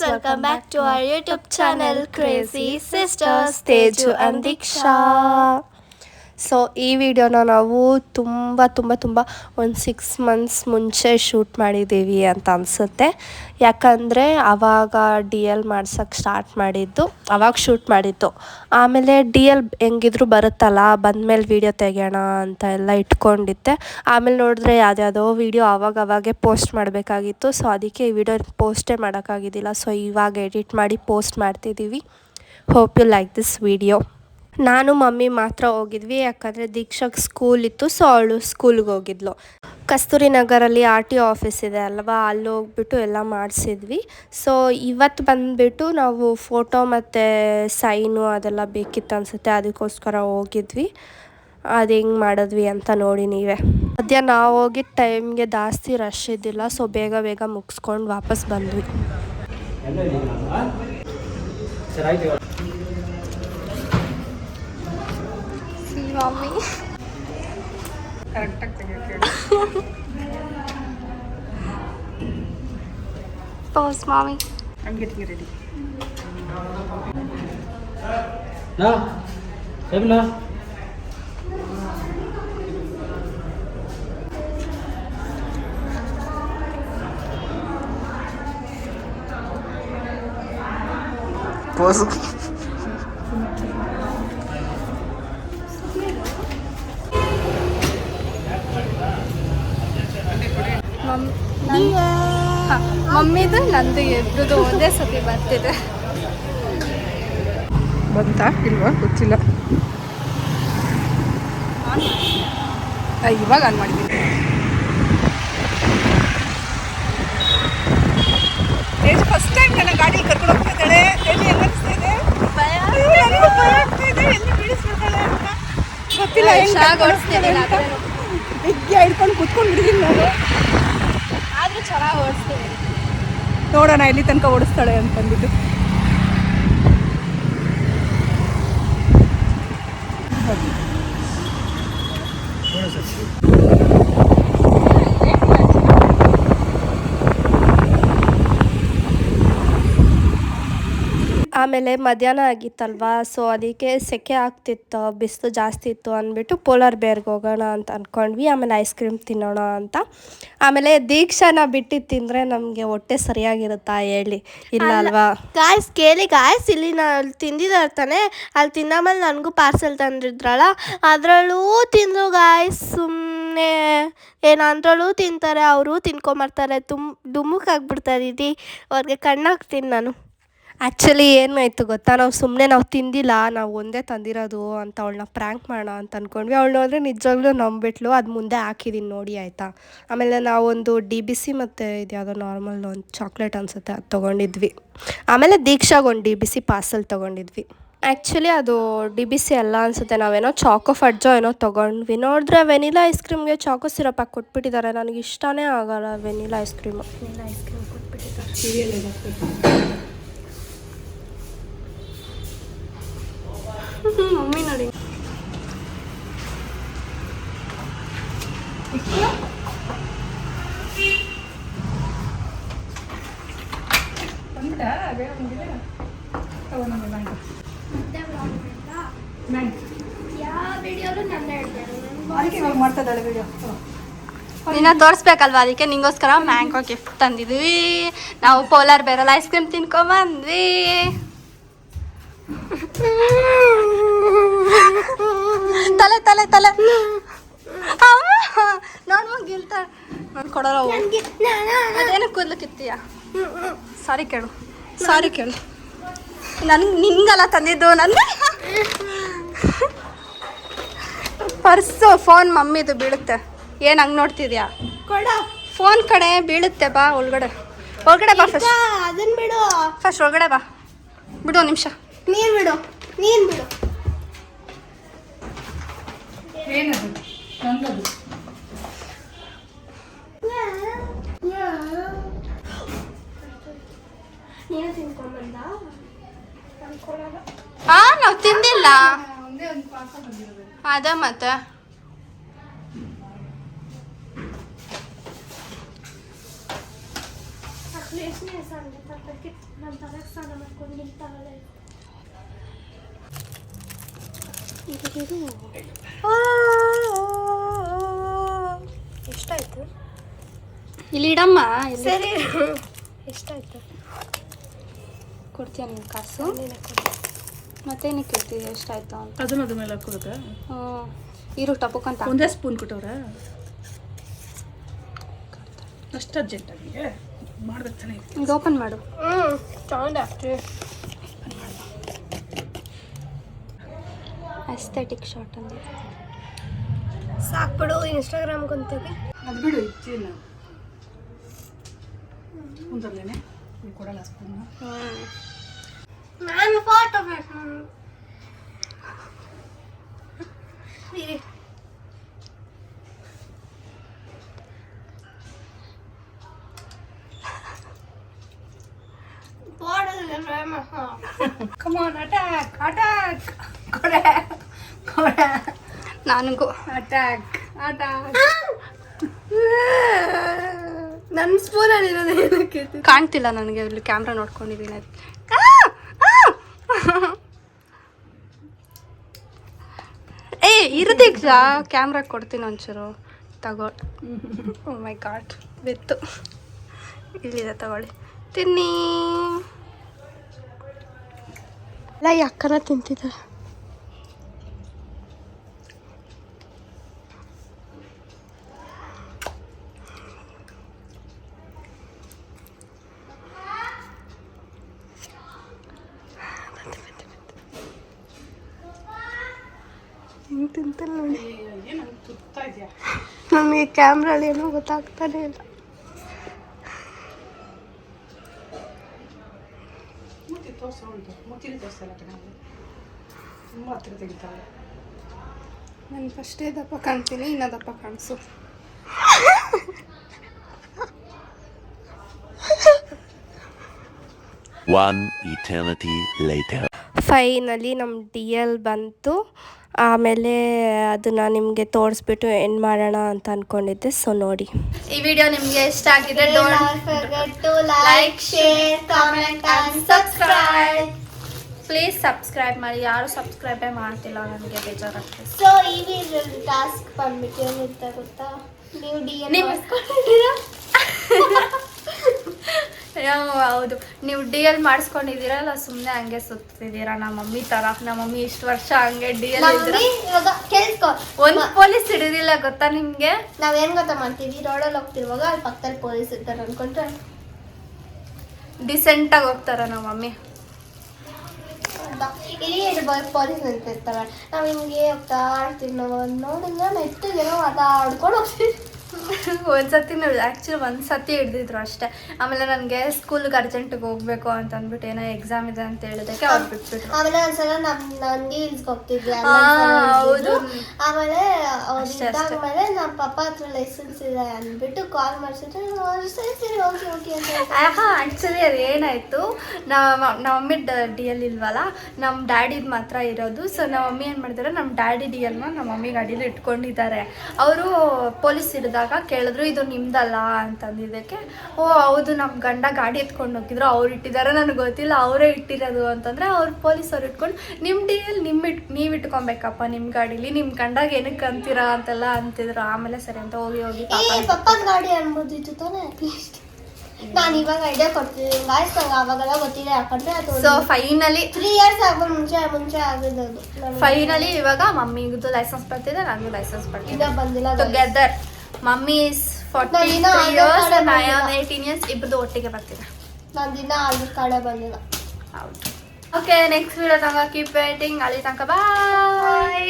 welcome back to our YouTube channel Crazy Sisters Teju and Diksha. So ಈ ವಿಡಿಯೋನ ನಾವು ತುಂಬ ತುಂಬ ತುಂಬ ಒಂದು ಸಿಕ್ಸ್ ಮಂತ್ಸ್ ಮುಂಚೆ ಶೂಟ್ ಮಾಡಿದ್ದೀವಿ ಅಂತ ಅನಿಸುತ್ತೆ. ಯಾಕಂದರೆ ಆವಾಗ ಡಿ ಎಲ್ ಮಾಡ್ಸೋಕ್ಕೆ ಸ್ಟಾರ್ಟ್ ಮಾಡಿದ್ದು, ಅವಾಗ ಶೂಟ್ ಮಾಡಿದ್ದು. ಆಮೇಲೆ ಡಿ ಎಲ್ ಹೆಂಗಿದ್ರು ಬರುತ್ತಲ್ಲ, ಬಂದಮೇಲೆ ವೀಡಿಯೋ ತೆಗೆಯೋಣ ಅಂತ ಎಲ್ಲ ಇಟ್ಕೊಂಡಿದ್ದೆ. ಆಮೇಲೆ ನೋಡಿದ್ರೆ ಯಾವುದ್ಯಾವುದೋ ವೀಡಿಯೋ ಆವಾಗ ಅವಾಗೆ ಪೋಸ್ಟ್ ಮಾಡಬೇಕಾಗಿತ್ತು. ಸೊ ಅದಕ್ಕೆ ಈ ವಿಡಿಯೋ ಪೋಸ್ಟೇ ಮಾಡೋಕ್ಕಾಗಿದ್ದಿಲ್ಲ. ಸೊ ಇವಾಗ ಎಡಿಟ್ ಮಾಡಿ ಪೋಸ್ಟ್ ಮಾಡ್ತಿದ್ದೀವಿ. Hope you like this video ನಾನು ಮಮ್ಮಿ ಮಾತ್ರ ಹೋಗಿದ್ವಿ, ಯಾಕಂದರೆ ದೀಕ್ಷಕ್ ಸ್ಕೂಲ್ ಇತ್ತು ಸೊ ಅವಳು ಸ್ಕೂಲ್ಗೆ ಹೋಗಿದ್ಲು. ಕಸ್ತೂರಿ ನಗರಲ್ಲಿ ಆರ್ ಟಿ ಆಫೀಸ್ ಇದೆ ಅಲ್ವಾ, ಅಲ್ಲಿ ಹೋಗ್ಬಿಟ್ಟು ಎಲ್ಲ ಮಾಡಿಸಿದ್ವಿ. ಸೊ ಇವತ್ತು ಬಂದುಬಿಟ್ಟು ನಾವು ಫೋಟೋ ಮತ್ತು ಸೈನು ಅದೆಲ್ಲ ಬೇಕಿತ್ತು ಅನಿಸುತ್ತೆ, ಅದಕ್ಕೋಸ್ಕರ ಹೋಗಿದ್ವಿ. ಅದು ಹೆಂಗೆ ಮಾಡಿದ್ವಿ ಅಂತ ನೋಡಿ ನೀವೇ. ಮಧ್ಯ ನಾವು ಹೋಗಿದ್ದ ಟೈಮ್ಗೆ ಜಾಸ್ತಿ ರಶ್ ಇದ್ದಿಲ್ಲ ಸೊ ಬೇಗ ಬೇಗ ಮುಗಿಸ್ಕೊಂಡು ವಾಪಸ್ ಬಂದ್ವಿ. Mummy Pause, mommy. I'm getting ready. Na, Sabina. Pause. ಮಮ್ಮಿದು ನಂದು ಇಬ್ಬರದು ಒಂದೇ ಸತಿ ಬರ್ತಿದೆ. ಬಂತಾ ಇಲ್ವಾ? ಗೊತ್ತಿಲ್ಲ. ಇವಾಗ ಆನ್ ಮಾಡಿದ್ದೀನಿ. ತೇಜ್ ಫಸ್ಟ್ ಟೈಮ್ ನನ್ನ ಗಾಡಿ ಕರ್ಕೊಂಡು ತೇಜ್ ಹೆಂಗ್ ಭಯ. ಎಲ್ಲಿ ಬೀಳಿಸ್ಬಿಡ್ತಾಳೆ ಅಂತ. ಗೊತ್ತಿಲ್ಲ ಹೆಂಗ್ ಹಿಡ್ಕೊಂಡು ಕುತ್ಕೊಂಡಿದ್ದೀನಿ ನಾನು. ಆದ್ರೂ ಚೆನ್ನಾಗಿ ಓಡಿಸ್ತೀನಿ ನೋಡೋಣ ಎಲ್ಲಿ ತನಕ ಓಡಿಸ್ತಾಳೆ ಅಂತಂದ್ಬಿಟ್ಟು ಆಮೇಲೆ ಮಧ್ಯಾಹ್ನ ಆಗಿತ್ತಲ್ವಾ? ಸೊ ಅದಕ್ಕೆ ಸೆಕೆ ಆಗ್ತಿತ್ತು ಬಿಸಿಲು ಜಾಸ್ತಿ ಇತ್ತು ಅಂದ್ಬಿಟ್ಟು ಪೋಲಾರ್ ಬೇರ್ಗೆ ಹೋಗೋಣ ಅಂತ ಅಂದ್ಕೊಂಡ್ವಿ ಆಮೇಲೆ ಐಸ್ ಕ್ರೀಮ್ ತಿನ್ನೋಣ ಅಂತ. ಆಮೇಲೆ ದೀಕ್ಷಾನ ಬಿಟ್ಟು ತಿಂದರೆ ನಮಗೆ ಹೊಟ್ಟೆ ಸರಿಯಾಗಿರುತ್ತಾ ಹೇಳಿ? ಇಲ್ಲ ಅಲ್ವಾ? ಗಾಯ್ಸ್ ಕೇಳಿ ಗಾಯ್ಸ್ ಇಲ್ಲಿ ನಾನು ಅಲ್ಲಿ ತಿಂದಿದ್ದಾರೆ ತಾನೆ ಅಲ್ಲಿ ತಿನ್ನಮೇಲೆ ನನಗೂ ಪಾರ್ಸೆಲ್ ತಂದಿದ್ರಲ್ಲ ಅದರಲ್ಲೂ ತಿಂದರು ಗಾಯ್ಸ್ ಸುಮ್ಮನೆ ಏನು ಅಂದ್ರಲ್ಲೂ ತಿಂತಾರೆ ಅವರು ತಿನ್ಕೊಂಬರ್ತಾರೆ ತುಂಬ ಡುಮುಕಾಗ್ಬಿಡ್ತಾರೆ ಇಡೀ ಅವ್ರಿಗೆ ಕಣ್ಣಾಗ್ತೀನಿ ನಾನು. ಆ್ಯಕ್ಚುಲಿ ಏನಾಯಿತು ಗೊತ್ತಾ? ನಾವು ಸುಮ್ಮನೆ ನಾವು ತಿಂದಿಲ್ಲ ನಾವು ಒಂದೇ ತಂದಿರೋದು ಅಂತ ಅವಳನ್ನ ಪ್ರ್ಯಾಂಕ್ ಮಾಡೋಣ ಅಂತ ಅಂದ್ಕೊಂಡ್ವಿ ಅವಳು ನೋಡಿದ್ರೆ ನಿಜವಾಗ್ಲೂ ನಂಬಿಟ್ಲು ಅದು ಮುಂದೆ ಹಾಕಿದ್ದೀನಿ ನೋಡಿ ಆಯಿತಾ? ಆಮೇಲೆ ನಾವೊಂದು ಡಿ ಬಿ ಸಿ ಮತ್ತು ಇದು ಯಾವುದೋ ನಾರ್ಮಲ್ ಒಂದು ಚಾಕ್ಲೇಟ್ ಅನ್ಸುತ್ತೆ ಅದು ತೊಗೊಂಡಿದ್ವಿ. ಆಮೇಲೆ ದೀಕ್ಷಾಗ ಒಂದು ಡಿ ಬಿ ಸಿ ಪಾರ್ಸಲ್ ತೊಗೊಂಡಿದ್ವಿ. ಆ್ಯಕ್ಚುಲಿ ಅದು ಡಿ ಬಿ ಸಿ ಎಲ್ಲ ಅನಿಸುತ್ತೆ ನಾವೇನೋ ಚಾಕೋ ಫಡ್ಜೋ ಏನೋ ತೊಗೊಂಡ್ವಿ. ನೋಡಿದ್ರೆ ವೆನಿಲಾ ಐಸ್ ಕ್ರೀಮ್ಗೆ ಚಾಕೋ ಸಿರಪ್ ಹಾಕಿ ಕೊಟ್ಬಿಟ್ಟಿದ್ದಾರೆ ನನಗೆ ಇಷ್ಟನೇ ಆಗಲ್ಲ vanilla ice cream vanilla ice cream ಕೊಟ್ಬಿಟ್ಟಿದ್ದಾರೆ mummy ನೋಡಿ. ನಿನ್ನ ತೋರಿಸ್ಬೇಕಲ್ವ? ಅದಕ್ಕೆ ನಿಂಗೋಸ್ಕರ ಮ್ಯಾಂಗೋ ಗಿಫ್ಟ್ ತಂದಿದ್ವಿ. ನಾವು ಪೋಲಾರ್ ಬೇರಲ್ಲ ಐಸ್ ಕ್ರೀಮ್ ತಿನ್ಕೊಂಬಂದ್ವಿ ತಲೆ ತಲೆ ತಲೆ. ನಾನು ಗಿಲ್ತಾಳೆ ನಾನು ಕೊಡಲ್ಲ ಅದೇನು ಕೂದಲು ಕಿತ್ತೀಯ? ಸಾರಿ ಕೇಳು. ಸಾರಿ ಕೇಳು. ನನ್ ನಿನ್ಗಲ್ಲ ತಂದಿದ್ದು ನನ್ನ ಪರ್ಸು ಫೋನ್ ಮಮ್ಮಿದು ಬೀಳುತ್ತೆ. ಏನು ಹಂಗೆ ನೋಡ್ತಿದ್ಯಾ? ಫೋನ್ ಕಡೆ ಬೀಳುತ್ತೆ ಬಾ ಒಳಗಡೆ. ಒಳಗಡೆ ಬಾ ಫಸ್ಟ್ ಅದನ್ನ ಬಿಡು. ಫಸ್ಟ್ ಒಳಗಡೆ ಬಾ. ಬಿಡು ಒಂದು ನಿಮಿಷ. ನೀನು ಬಿಡು ನೀರು ಬಿಡು. ಏನದು? ನಂದದು ನೀನು ತಿನ್ಕೊಂಬಂದ? ಆ ನಾವು ತಿಂದಿಲ್ಲ. ಒಂದೇ ಒಂದು ಪಾರ್ಸಲ್ ಬಂದಿರೋದು ಅದ ಮತ್ತೆ. ರೇಷ್ಮೆ ಸಂಡೆ ತಪ್ಪಕ್ಕೆ ನನ್ನ ತಲೆಗೆ ಸ್ನಾನ ಮಾಡ್ಕೊಂಡು ನಿಂತಾಳೆ ಎಷ್ಟಾಯ್ತು ಇಲ್ಲಿ ಇಡಮ್ಮ ಸರಿ. ಎಷ್ಟಾಯ್ತು? ಕೊಡ್ತೀಯ ನೀನು ಕಾಸು? ಮತ್ತೇನು ಕೇಳ್ತಿದ್ದೆ ಎಷ್ಟಾಯ್ತು ಅಂತ? ಅದನ್ನ ಅದ್ರ ಮೇಲೆ ಹಾಕೋದ ಹ್ಞೂ. ಇರು ಟಪಕ್ಕಂತ ಒಂದೇ ಸ್ಪೂನ್ ಕೊಟ್ಟವ್ರ? ಅಷ್ಟು ಅರ್ಜೆಂಟ್ ಆಗಿ ಮಾಡ್ಬೇಕು ಚೆನ್ನಾಗಿ ಇದು ಓಪನ್ ಮಾಡು. ಹ್ಞೂ ತಗೊಂಡೆ ಅಷ್ಟೇ ಅಸ್ಥೆಟಿಕ್ ಶಾರ್ಟ್ ಅಂದ್ರೆ ಸಾಕ್ಬಿಡು ಇನ್ಸ್ಟಾಗ್ರಾಮ್ಗೆ ಅಂತೀವಿ ಅದು ಬಿಡು ಇಚ್ಚಿಲ್ಲ ಕುಂದ್ರಲೇನೆ ಕೊಡಲ್ಲ ಸ್ಪೂನ್ ನಾನು ಫೋಟೋ ಬೇಕು ಇರಿ ಕಮಾನ್ ಅಟ್ಯಾಕ್ ಅಟ್ಯಾಕ್ ಕೊಡೆ ಕೊಡೆ ನನಗೂ. ಅಟ್ಯಾಕ್ ಅಟ್ಯಾಕ್ ನನ್ನ ಸ್ಪೂನಲ್ಲಿ ಇರೋದು ಏನಕ್ಕೆ ಕಾಣ್ತಿಲ್ಲ ನನಗೆ ಇಲ್ಲಿ ಕ್ಯಾಮ್ರಾ ನೋಡ್ಕೊಂಡಿದ್ದೀನಿ. ಅದು ಏ ಇರದೀಕ್ಷಾ ಕ್ಯಾಮ್ರಾ ಕೊಡ್ತೀನಿ ಒಂಚೂರು. ತಗೋ. ಓ ಮೈ ಗಾಡ್ ಬಿತ್ತು. ಇಲ್ಲಿದೆ ತಗೊಳ್ಳಿ. ತಿನ್ನಿ. ಅಲ್ಲ ಈ ಅಕ್ಕನ ತಿಂತಿದ್ದಾರೆ. ತಿಂತಲ್ಲ ನೋಡಿ. ಏನು ತುತ್ತಾ ಇದೆಯಾ? ನಮಗೆ ಕ್ಯಾಮ್ರಲ್ಲಿ ಏನೂ ಗೊತ್ತಾಗ್ತಾನೆ ಇಲ್ಲ. ನಾನು ಫಸ್ಟೇ ದಪ್ಪ ಕಾಣ್ತೀನಿ ಇನ್ನೂ ದಪ್ಪ ಕಾಣಿಸು. One eternity later. ಫೈನಲಿ ನಮ್ಮ ಡಿ ಎಲ್ ಬಂತು. ಆಮೇಲೆ ಅದನ್ನು ನಿಮಗೆ ತೋರಿಸ್ಬಿಟ್ಟು ಎಂಡ್ ಮಾಡೋಣ ಅಂತ ಅಂದ್ಕೊಂಡಿದ್ದೆ ಸೊ ನೋಡಿ. ಈ ವಿಡಿಯೋ ನಿಮಗೆ ಇಷ್ಟ ಆಗಿದೆ like share subscribe. Please subscribe ಮಾಡಿ. ಯಾರು ಸಬ್ಸ್ಕ್ರೈಬೇ ಮಾಡ್ತಿಲ್ಲ ನನಗೆ ಬೇಜಾರಾಗ್ತದೆ. ಸೊ ಈ ವಿಡಿಯೋ ಟಾಸ್ಕ್ ಬಂದ್ಬಿಟ್ಟು ಗೊತ್ತಾ? ನೀವು ಡಿ ಎಲ್ ಹೌದು. ನೀವು ಡಿ ಎಲ್ ಮಾಡಿಸ್ಕೊಂಡಿದ್ದೀರಲ್ಲ ಸುಮ್ಮನೆ ಹಂಗೆ ಸುತ್ತಿದ್ದೀರಾ ನಮ್ಮ ಮಮ್ಮಿ ತರ ನಮ್ಮ ಮಮ್ಮಿ ಇಷ್ಟು ವರ್ಷ ಹಂಗೆ ಡಿ ಎಲ್ ಇವಾಗ ಕೇಳ್ಕೊ. ಒಂದು ಪೊಲೀಸ್ ಹಿಡಿದಿಲ್ಲ ಗೊತ್ತಾ ನಿಮಗೆ? ಏನ್ ಗೊತ್ತಾ ಮಾಡ್ತೀವಿ? ರೋಡಲ್ಲಿ ಹೋಗ್ತಿರುವಾಗ ಅಲ್ಲಿ ಪಕ್ಕದಲ್ಲಿ ಪೊಲೀಸ್ ಇರ್ತಾರೆ ಅನ್ಕೊಂಡ್ರೆ. ಡಿಸೆಂಟಾಗಿ ಹೋಗ್ತಾರ ನಮ್ಮ ಮಮ್ಮಿ? ಇಲ್ಲಿ ಪೊಲೀಸ್ ನಿಂತಿರ್ತಾರೆ. ನಾವ್ ಹಿಂಗೆ ಹೋಗ್ತಾ ಇರ್ತೀವಿ ನಾವು ನೋಡಿದ್ರೆ ಆಟ ಮಾತಾಡ್ಕೊಂಡು ಹೋಗ್ತೀವಿ. ಒಂದ್ಸತಿ ಆ್ಯಕ್ಚುಲಿ ಒಂದು ಸತಿ ಹಿಡ್ದಿದ್ರು ಅಷ್ಟೇ. ಆಮೇಲೆ ನನಗೆ ಸ್ಕೂಲ್ಗೆ ಅರ್ಜೆಂಟಿಗೆ ಹೋಗ್ಬೇಕು ಅಂತ ಅಂದ್ಬಿಟ್ಟು ಏನೋ ಎಕ್ಸಾಮ್ ಇದೆ ಅಂತ ಹೇಳಿದಕ್ಕೆ ಅವ್ರು ಬಿಟ್ಬಿಟ್ರು. ಆಮೇಲೆ ಒಂದ್ಸಲ ನಮ್ ನಂದಿ ಇಲ್ಸ್ಗೆ ಹೋಗ್ತಿದ್ವಿ ಹೌದು. ಆಮೇಲೆ ಆಮೇಲೆ. ನಮ್ಮ ಪಪ್ಪ ಹತ್ರ ಲೈಸೆನ್ಸ್ ಇದೆ ಅಂದ್ಬಿಟ್ಟು ಕಾಲ್ ಮಾಡಿಸಿದ್ರೆ. ಹಾ ಸರಿ ಸರಿ ಹೋಗಿ ಹೋಗಿ ಅಂತ ಆ್ಯಕ್ಚುಲಿ ಅದು ಏನಾಯಿತು ನಮ್ಮ ನಮ್ಮ ಮಮ್ಮಿ ಡಿ ಎಲ್ ಇಲ್ವಲ್ಲ ನಮ್ಮ ಡ್ಯಾಡಿದು ಮಾತ್ರ ಇರೋದು. ಸೊ ನಮ್ಮ ಮಮ್ಮಿ ಏನು ಮಾಡಿದಾರೆ ನಮ್ಮ ಡ್ಯಾಡಿ ಡಿ ಎಲ್ನ ನಮ್ಮ ಮಮ್ಮಿ ಗಾಡೀಲಿ ಇಟ್ಕೊಂಡಿದ್ದಾರೆ. ಅವರು ಪೊಲೀಸ್ ಹಿಡಿದಾಗ ಕೇಳಿದ್ರು ಇದು ನಿಮ್ದಲ್ಲ? ಅಂತಂದಿದ್ದಕ್ಕೆ ಓ ಹೌದು ನಮ್ಮ ಗಂಡ ಗಾಡಿ ಎತ್ಕೊಂಡು ಹೋಗಿದ್ರು. ಅವ್ರು ಇಟ್ಟಿದ್ದಾರೆ ನನಗೆ ಗೊತ್ತಿಲ್ಲ. ಅವರೇ ಇಟ್ಟಿರೋದು. ಅಂತಂದರೆ ಅವ್ರು ಪೊಲೀಸವ್ರು ಇಟ್ಕೊಂಡು ನಿಮ್ಮ ಡೀಲ್ ನಿಮ್ಮ ಇಟ್ ನೀವು ಇಟ್ಕೊಬೇಕಪ್ಪ ನಿಮ್ಮ ಗಾಡೀಲಿ. ನಿಮ್ಮ ಗಂಡಾಗ ಏನಕ್ಕೆ ಅಂತೀರಾ ಅಂತೆಲ್ಲ ಅಂತಿದ್ರು. ಆಮೇಲೆ ಸರಿ ಅಂತ ಹೋಗಿ ಹೋಗಿ ಪಪ್ಪನ ಗಾಡಿ ಅನ್ಬೋದಿತ್ತು ತಾನೇ ನಾನು ಇವಾಗ ಐಡಿಯಾ ಕೊಡ್ತೀನಿ. ಗಾಯ್ಸ್ ನಂಗೆ ಅವಾಗೆಲ್ಲ ಗೊತ್ತಿದೆ. ಯಾಕಂದ್ರೆ ಅದು ಸೊ ಫೈನಲಿ ತ್ರೀ ಇಯರ್ಸ್ ಆಗೋ ಮುಂಚೆ ಮುಂಚೆ ಆಗಿದ್ದು ಫೈನಲಿ ಇವಾಗ ಮಮ್ಮಿಗೂ ಲೈಸೆನ್ಸ್ ಬರ್ತಿದೆ ನನಗೂ ಲೈಸೆನ್ಸ್ ಬರ್ತಿದೆ. ಬಂದಿಲ್ಲ. Together ಮಮ್ಮಿ ಇಸ್ ಫಾರ್ಟಿ ನಾನು ಇನ್ನೂ ಆಧಾರ್ ಇಯರ್ಸ್ ಕಾರ್ಡೇ ಐ ಆಮ್ ಬಂದಿಲ್ಲ. ಏಯ್ಟೀನ್ ಇಯರ್ಸ್ ಇಬ್ಬರದು ಒಟ್ಟಿಗೆ ಬರ್ತಿದೆ ನಾನು ದಿನ ಆಧಾರ್ ಕಾರ್ಡೇ ಬಂದಿಲ್ಲ ಹೌದು ಓಕೆ ನೆಕ್ಸ್ಟ್ ವಿಡಿಯೋ ತನಕ ಕೀಪ್ ವೇಟಿಂಗ್ ಅಲ್ಲಿ ತನಕ ಬಾಯ್